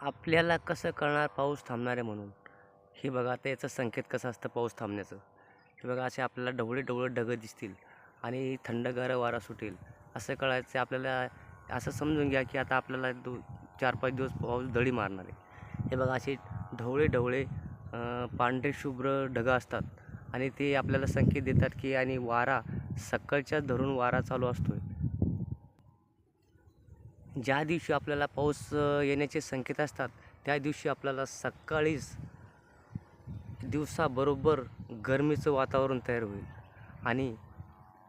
आपल्याला कसं कळणार पाऊस थांबणार आहे म्हणून? हे बघा आता याचं संकेत कसं असतं पाऊस थांबण्याचं? हे बघा असे आपल्याला ढवळे ढवळे ढगं दिसतील आणि थंडगार वारा सुटेल. असं कळायचं आपल्याला असं समजून घ्या की आता आपल्याला दो चार पाच दिवस पाऊस दडी मारणार आहे. हे बघा असे ढवळे ढवळे पांढरे शुभ्र ढगं असतात आणि ते आपल्याला संकेत देतात की आणि वारा सकाळच्या धरून वारा चालू असतो ज्या दिवशी आपल्याला पाऊस येण्याचे संकेत असतात त्या दिवशी आपल्याला सकाळीच दिवसाबरोबर गरमीचं वातावरण तयार होईल आणि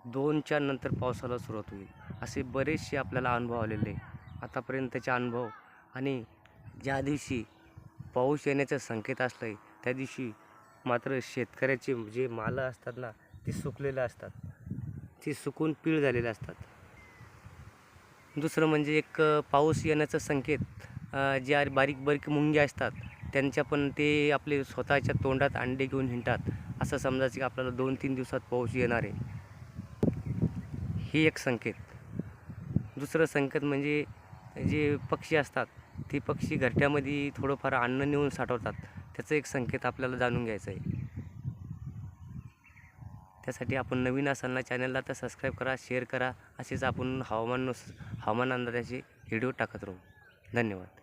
दोनच्या नंतर पावसाला सुरुवात होईल. असे बरेचसे आपल्याला अनुभव आलेले आतापर्यंतचे अनुभव आणि ज्या दिवशी पाऊस येण्याचं संकेत असलं आहे त्या दिवशी मात्र शेतकऱ्याचे जे मालं असतात ना ते सुकलेले असतात. ते सुकून पीळ झालेले असतात. दुसरं म्हणजे एक पाऊस येण्याचा संकेत जे ज्या बारीक बारीक मुंग्या असतात त्यांच्या पण ते आपले स्वतःच्या तोंडात अंडे घेऊन हिंडतात. असं समजायचं की आपल्याला दोन तीन दिवसात पाऊस येणार आहे. ही एक संकेत. दुसरं संकेत म्हणजे जे पक्षी असतात ते पक्षी घरट्यामध्ये थोडंफार अन्न नेऊन साठवतात. त्याचं एक संकेत आपल्याला जाणून घ्यायचं आहे. त्यासाठी आपण नवीन असाल ना चॅनलला तर सबस्क्राईब करा शेअर करा. असेच आपण हवामान हवामान अंदाजाचे व्हिडिओ टाकत राहू. धन्यवाद.